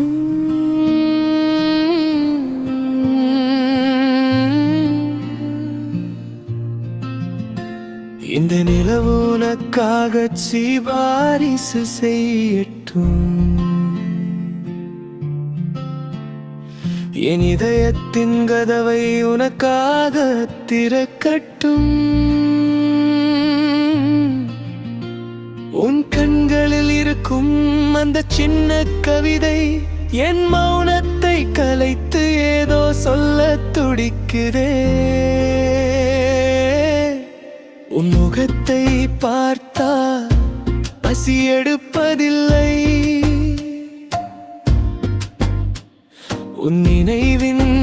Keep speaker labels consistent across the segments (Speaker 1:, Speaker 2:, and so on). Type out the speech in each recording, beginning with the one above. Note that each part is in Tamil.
Speaker 1: Hmm. இந்த நிலவு உனக்காக சிவாரிசு செய்யட்டும். என் இதயத்தின் கதவை உனக்காக திறக்கட்டும். உன் கண்களில் இருக்கும் அந்த சின்ன கவிதை என் மௌனத்தை கலைத்து ஏதோ சொல்ல துடிக்கிறே உன் முகத்தை பார்த்தா பசி எடுப்பதில்லை. உன் நினைவின்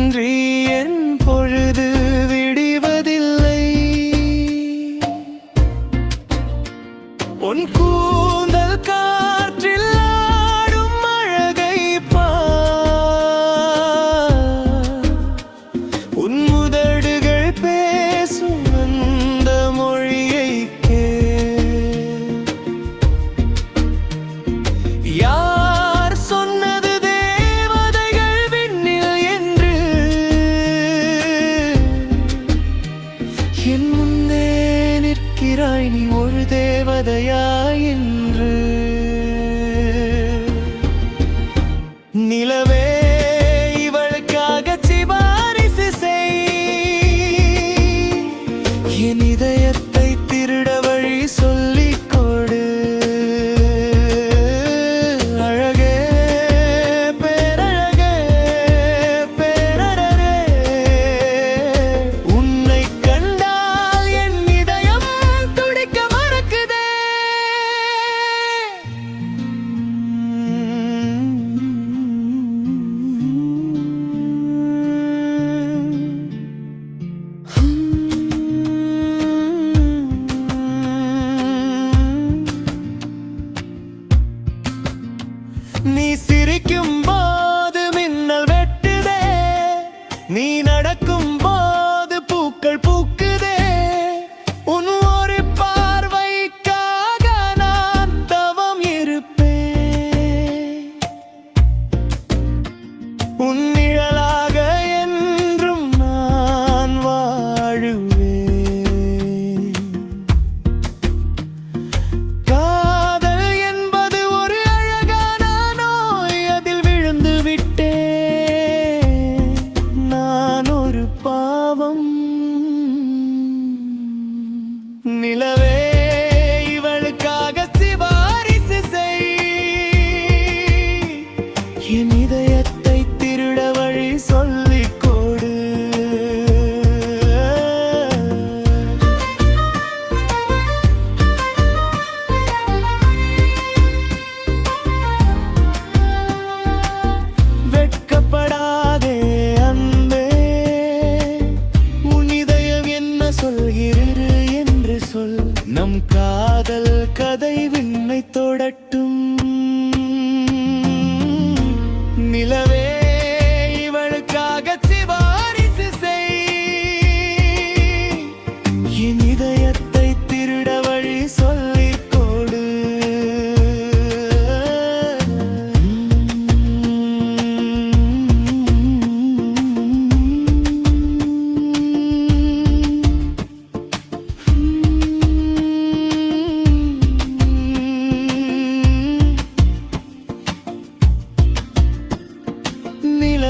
Speaker 1: முன்னே நிற்கிறாய் நீ ஒரு தேவதையாய் என்று. நிலவே நீ சிரிக்கும் போது மின்னல் வெட்டுதே. நீ நிலவே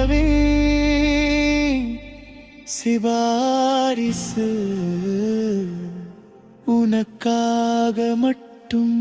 Speaker 1: சிவாவே சிவாரிசு. உனக்காக மட்டும்